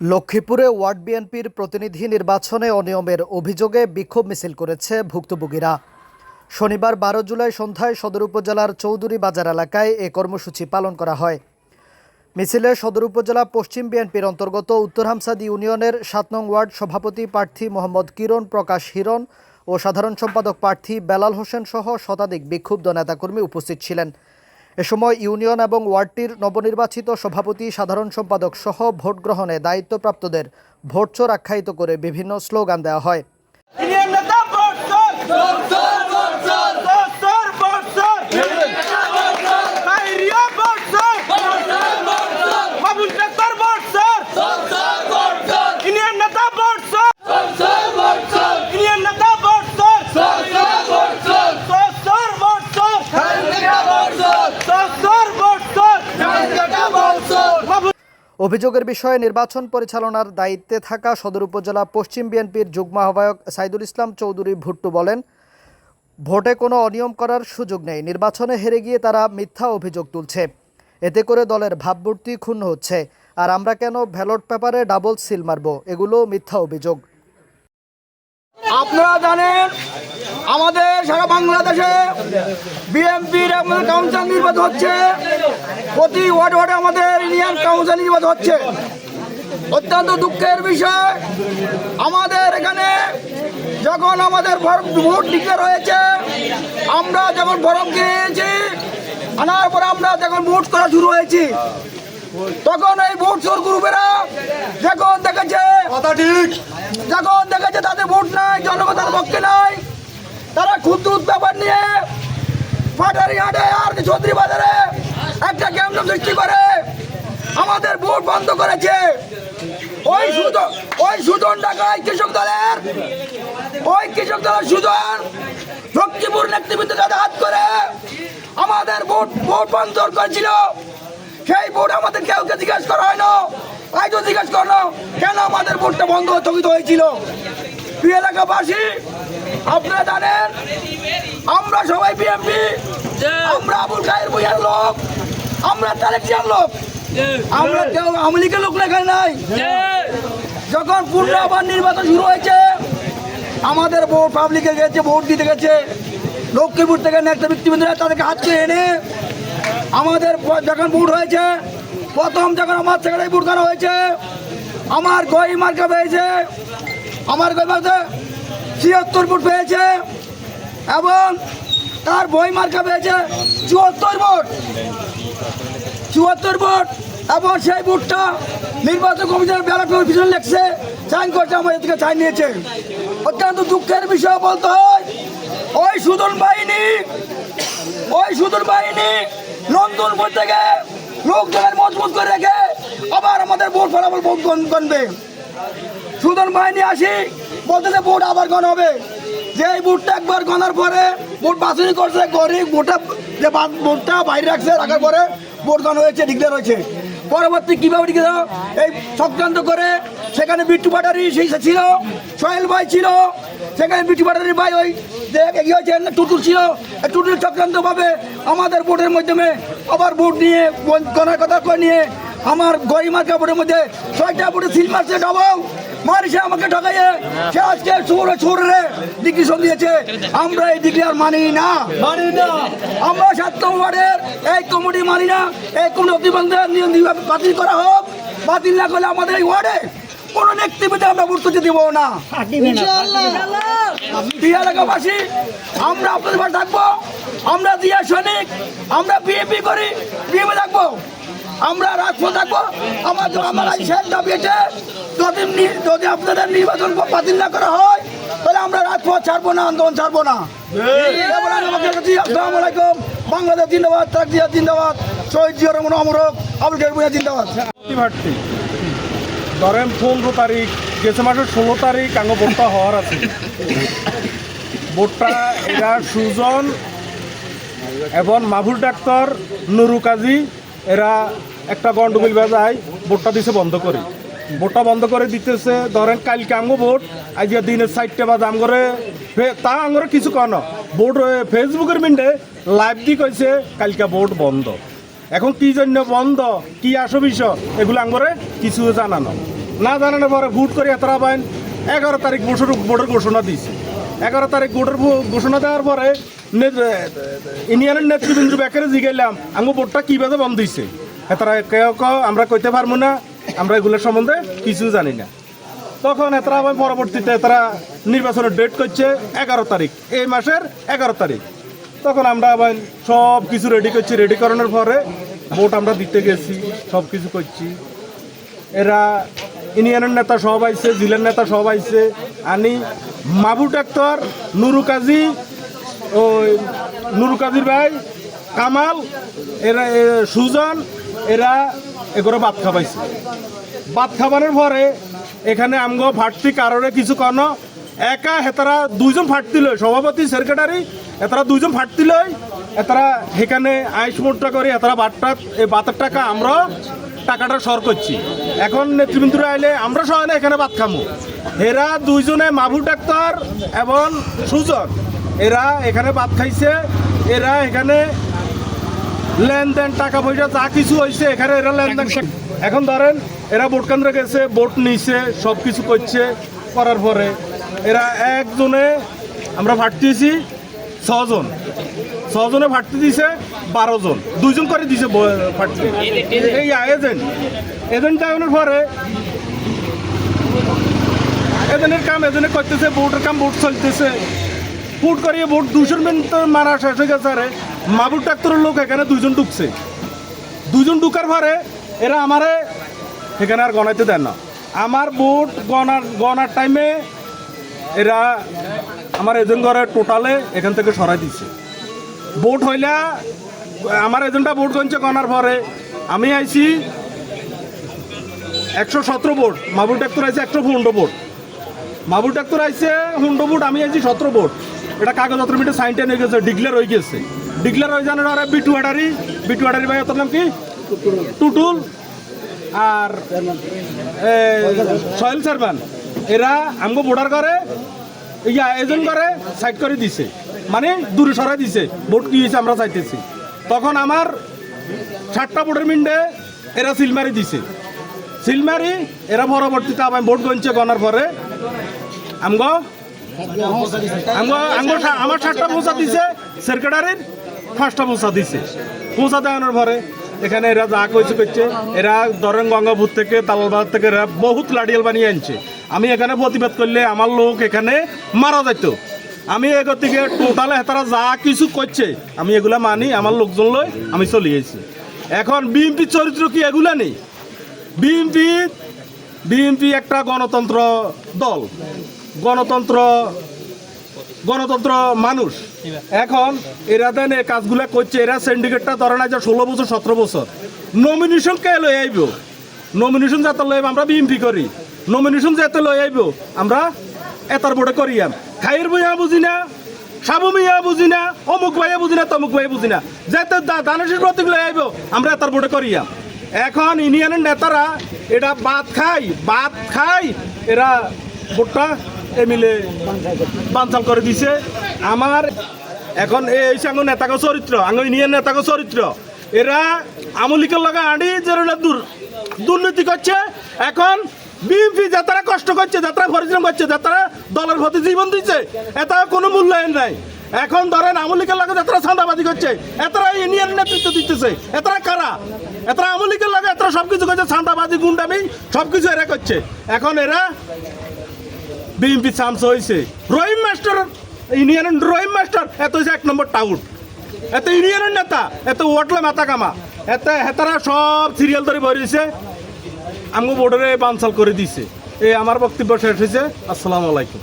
লক্ষ্মীপুরে ওয়ার্ড বিএনপির প্রতিনিধি নির্বাচনে অনিয়মের অভিযোগে বিক্ষোভ মিছিল করেছে ভুক্তভোগীরা। শনিবার বারো জুলাই সন্ধ্যায় সদর উপজেলার চৌধুরী বাজার এলাকায় এ কর্মসূচি পালন করা হয়। মিছিলে সদর উপজেলা পশ্চিম বিএনপির অন্তর্গত উত্তর হামসাদ ইউনিয়নের সাত নং ওয়ার্ড সভাপতি প্রার্থী মোহাম্মদ কিরণ, প্রকাশ হিরণ ও সাধারণ সম্পাদক প্রার্থী বেলাল হোসেন সহ শতাধিক বিক্ষুব্ধ নেতাকর্মী উপস্থিত ছিলেন। এ সময় ইউনিয়ন এবং ওয়ার্ডটির নবনির্বাচিত সভাপতি, সাধারণ সম্পাদক সহ ভোট গ্রহণে দায়িত্বপ্রাপ্তদের ভোট চোর আখ্যায়িত করে বিভিন্ন স্লোগান দেওয়া হয়। অভিযোগের বিষয়ে নির্বাচন পরিচালনার দায়িত্বে থাকা সদর উপজেলা পশ্চিম বিএনপির যুগ্ম আহ্বায়ক সাইদুল ইসলাম চৌধুরী ভুট্টু বলেন, ভোটে কোনো অনিয়ম করার সুযোগ নেই, নির্বাচনে হেরে গিয়ে তারা মিথ্যা অভিযোগ তুলছে। এতে করে দলের ভাবমূর্তি ক্ষুণ্ণ হচ্ছে। আর আমরা কেন ব্যালট পেপারে ডাবল সিল মারব? এগুলো মিথ্যা অভিযোগ। আপনারা জানেন, আমাদের সারা বাংলাদেশে বিএনপির আমাদের কাউন্সিল নির্বাচন হচ্ছে। প্রতি ওয়ার্ড ওয়ার্ডে আমাদের ইউনিয়ন কাউন্সিল নির্বাচন হচ্ছে। অত্যন্ত দুঃখের বিষয়, আমাদের এখানে যখন আমাদের ভোট ডিক্লেয়ার রয়েছে আমরা যখন ফরম কিনেছি আনার পর আমরা যখন ভোট করা শুরু হয়েছি, তখন এই ভোট চোর গ্রুপেরা যখন দেখেছে, কথা ঠিক। যখন দেখেছে তাদের ভোট নাই, জনগণ তাদের পক্ষে নাই, তারা ক্ষুদ্র ব্যাপার নিয়ে ফাটারি হাটে আর চৌধুরী বাজারে একটা কেন্দ্র সৃষ্টি করে আমাদের ভোট বন্ধ করেছে। ওই সুজন ওই সুজন ঢাকায় কৃষক দলের ওই কৃষক দলের সুজন শক্তিপুর নেতৃবৃন্দ যাতে হাত করে আমাদের ভোট ভোট বন্ধ করেছিল। সেই ভোট আমাদের কেউ কে জিজ্ঞেস করা হয় না। আজও জিজ্ঞেস করো কেন আমাদের ভোটটা বন্ধ স্থগিত হয়েছিল? প্রিয় এলাকাবাসী, আপনারা জানেন, আমরা সবাই বিএমপি আমরা আবুল খায়ের বইয়ার লোক, আমরা তারেকিয়ার লোক। আমরা কেউ আওয়ামী লীগের লোক লেখা নাই। যখন পূর্ণ আবার নির্বাচন শুরু হয়েছে, আমাদের ভোট পাবলিকে গেছে, ভোট দিতে গেছে। লক্ষ্মীপুর থেকে একটা ব্যক্তিবৃন্দরা তাদেরকে হাতকে এনে আমাদের যখন ভোট হয়েছে, প্রথম যখন আমার থেকে ভোট করা হয়েছে, আমার গই মার্কা পেয়েছে, আমার গই মার্কা ছিয়াত্তর ভোট পেয়েছে, এবং তার বই মার্কা পেয়েছে চুয়াত্তর ভোট। চুয়াত্তর ভোট, এবং সেই ভোটটা নির্বাচন কমিশনের ব্যালট পিছনে লেখছে, সাইন করছে, আমাদের থেকে সাইন নিয়েছে। অত্যন্ত দুঃখের বিষয় বলতে হয়, ওই সুদন বাহিনী, ওই সুদূর বাহিনী লন্ডন থেকে লোকজনের মজবুত করে রেখে আবার আমাদের ভোট ফলাফল ভোট গণ- গণবে। সুদন বাহিনী আসি, বলতেছে ভোট আবার গণ হবে। যে এই ভোটটা একবার গণার পরে ভোট বাছনি করছে, গরিব ভোটটা যে ভোটটা বাইরে রাখছে, রাখার পরে ভোট গণ হয়েছে ডিক্লেয়ার হয়েছে। পরবর্তী কীভাবে ডিক্লেয়ার এই চক্রান্ত করে সেখানে বিট্টু পাটারি সেই ছিল, সোহেল ভাই ছিল সেখানে বিট্টু পাটারি ভাই ওই যে কি হয়েছে টুটুল ছিল। টুটুল চক্রান্ত ভাবে আমাদের ভোটের মাধ্যমে আবার ভোট নিয়ে গণার কথা করে নিয়ে আমার গরিমার কাপড়ের মধ্যে ছয়টা ভোটে সিল মারছে ডবল। মারিছে আমাকে ঠকাইয়ে। সে আজকে চোর চোরে ডিগ্রিশন দিয়েছে। আমরা এই ডিগ্রি আর মানি না। মানি না। আমরা সাত নম্বরের এই কমিটি মানি না। এই কোন অতিবন্ধের নিয়ম বাতিল করা হোক। বাতিল না করলে আমাদের এই ওয়ার্ডে কোনো নেতৃত্বে আমরা করতে দিব না। প্রিয় এলাকাবাসী আমরা আপনাদের পাশে থাকব। আমরা দিয়া সৈনিক আমরা বিএপি করি বিএপি থাকব। আমরা রাজপথ থাকব। আমার আমার শেষ দাবি এটা যদি যদি আপনাদের নির্বাচন বাতিল না করা হয় তাহলে আমরা রাজপথ ছাড়বো না আন্দোলন ছাড়বো না। আসসালামু আলাইকুম। বাংলাদেশ জিন্দাবাদ তাক জিয়া জিন্দাবাদ শহীদ জিয়া রহমান অমরক আবুল ভুঁইয়া জিন্দাবাদ। ধরেন পনেরো তারিখ, গেছে মাসের ষোলো তারিখ, আঙ্গ ভোটটা হওয়ার আছে। ভোটটা এরা সুজন এবং মাহুল ডাক্তার, নুরু কাজী, এরা একটা গন্ডগোল বাজায়, ভোটটা দিছে বন্ধ করে। ভোটটা বন্ধ করে দিতেছে, ধরেন কালকে আমগো ভোট আজ দিনের চারটে বাজে আমগরে তা আমগরে কিছু কন ভোট ফেসবুকের মিন্ডে লাইভ দি কইছে, কালকে ভোট বন্ধ। এখন কি জন্য বন্ধ? কি আসো বিষয়? এগুলো আমগরে কিছু জানানো। না জানানোর পরে ভোট করে এতরা পাইন, এগারো তারিখ ভোটের ভোটের ঘোষণা দিয়েছে। এগারো তারিখ ভোটের ঘোষণা দেওয়ার পরে ইউনিয়নের নেতৃবৃন্দ ব্যাপারে জিগাইলাম আমি ভোটটা কীভাবে বন্ধ দিছে এতরা কেউ আমরা কইতে পারব না, আমরা এগুলোর সম্বন্ধে কিছু জানি না। তখন এতরা পরবর্তীতে এতরা নির্বাচনের ডেট করছে এগারো তারিখ, এই মাসের এগারো তারিখ। তখন আমরা আবার সব কিছু রেডি করছি রেডি করানোর পরে ভোট আমরা দিতে গেছি, সব কিছু করছি। এরা ইউনিয়নের নেতা সব আইছে, জেলার নেতা সব আইছে। আনি মাবু ডাক্তার, নুরু কাজী, ওই নুরু কাজীর ভাই, কামাল, এরা সুজন, এরা এগুলো ভাত খাবাইছে ভাত খাবানোর পরে এখানে আমগো ফাটতি কারণে কিছু কন একা হেতারা দুইজন ফাটতি লয় সভাপতি সেক্রেটারি এতারা দুইজন ফাটতি লয়। এতারা সেখানে আইস মোটটা করে এতারা বাটটা এই বাতের টাকা আমরা টাকাটা সর করছি। এখন নেতৃবৃন্দরা আইলে আমরা সবাই না এখানে ভাত খামো। এরা দুইজনে মাভু ডাক্তার এবং সুজন। এরা এখানে ভাত খাইছে এরা এখানে লেনদেন টাকা পয়সা যা কিছু হয়েছে এখানে এরা লেনদেন এখন ধরেন এরা ভোট কেন্দ্রে গেছে ভোট নিছে সব কিছু করছে করার পরে এরা একজনে আমরা ভাটতেছি ছজন। ছজনে ভাটতে দিছে বারো জন দুইজন করে দিছে এই এজেন্ট। এজেন্ট যাওয়ানোর পরে এজেন্টের কাম এজেন্ট করতেছে, ভোটের কাম ভোট চলতেছে। ফুট করিয়ে ভোট দুশোর মিনিট মারা শেষ হয়ে গেছে আরে। মাবুর ডাক্তারের লোক এখানে দুইজন ঢুকছে। দুজন ঢুকার পরে এরা আমারে এখানে আর গণাইতে দেন না। আমার ভোট গণার গণার টাইমে এরা আমার এজেন্ট ঘরে টোটালে এখান থেকে সরাই দিচ্ছে ভোট হইলা, আমার এজেন্টটা ভোট গণছে গণার পরে। আমি আইছি একশো সতেরো ভোট মাবুর ডাক্তার আইছে একশো পনেরো ভোট। মাবুর ডাক্তার আইছে হুন্ডো বুট আমি আইছি সতেরো ভোট। এটা কাগজপত্র মিটে সাইনটা হয়ে গেছে ডিক্লেয়ার হয়ে গেছে। ডিক্লেয়ার হয়ে জানার আর বিটুয়াডারি বিটুয়াডারি ভাই ওর নাম কি? টুটুল। আর সহেল সারবান। এরা আমগো বোর্ডার করে ইয়া এজেন্ট করে সাইড করে দিছে। মানে দূরে সরাই দিছে। ভোট কি হয়েছে আমরা চাইতেছি। তখন আমার ষাটটা ভোটের মিন্ডে এরা সিলমারি দিছে। সিলমারি এরা পরবর্তীতে আমি ভোট গণছে, গণার পরে। আমগো আমার সাতটা পৌঁছা দিছে সেক্রেটারির পাঁচটা পৌঁছা দিছে। পৌঁছা দেওয়ানোর পরে এখানে এরা যা কইছে করছে, এরা ধরেন গঙ্গাপুর থেকে তালালবাদ থেকে এরা বহুত লাডিয়াল বানিয়ে আনছে। আমি এখানে প্রতিবাদ করলে আমার লোক এখানে মারা যেত আমি এগোর থেকে টোটালে তারা যা কিছু করছে, আমি এগুলা মানি, আমার লোকজন লই আমি চলে গেছি এখন বিএনপির চরিত্র কি এগুলা নেই? বিএনপি বিএনপি একটা গণতন্ত্র দল। গণতন্ত্র গণতন্ত্র মানুষ। এখন এরা দেন এই কাজগুলা করছে, এরা সিন্ডিকেটটা ধরে না যে ষোলো বছর, সতেরো বছর। নমিনেশন কে লই আইব? নমিনেশন যাতে লই আমরা বিএমপি করি। নমিনেশন যাতে লই আইব, আমরা এতার বোর্ডে করিয়াম খাইয়ের বইয়া বুঝি না, সাবু মিয়া বুঝি না, অমুক ভাইয়া বুঝি না, তমুক ভাইয়া বুঝি না। যাতে দানেশের প্রতীক লই আইব, আমরা এতার বোর্ডে করিয়াম এখন ইউনিয়নের নেতারা এটা ভাত খাই ভাত খাই এরা ভোটটা এমিলে বানচাল করে দিছে। আমার এখন এই সাঙ্গ নেতাকে চরিত্র আঙ্গ ইউনিয়ন নেতাকে চরিত্র এরা আমলিকের লগা আনি যে দূর দুর্নীতি করছে। এখন বিএনপি যাতারা কষ্ট করছে, যাত্রা পরিশ্রম করছে, যাত্রা দলের প্রতি জীবন দিচ্ছে এটা কোনো মূল্যায়ন নাই। এখন ধরেন আমলিকের লাগে যাত্রা ছান্দাবাজি করছে, এতরা ইউনিয়ন নেতৃত্ব দিতেছে, এতরা কারা? এতরা আমলিকের লাগে এতরা সব কিছু করছে, ছান্দাবাজি, গুন্ডামি সব কিছু এরা করছে। এখন এরা বিএমপি চান্স হয়েছে Rahim master union Rahim master, এত হয়েছে এক নম্বর টাউট এত ইউনিয়নের নেতা, এত ওয়াটলে মাথা কামা এত হেতারা সব সিরিয়াল ধরে বেরিয়েছে আমগো বোর্ডারে বানসাল করে দিছে। এই আমার বক্তব্য শেষ হয়েছে। আসসালামু আলাইকুম।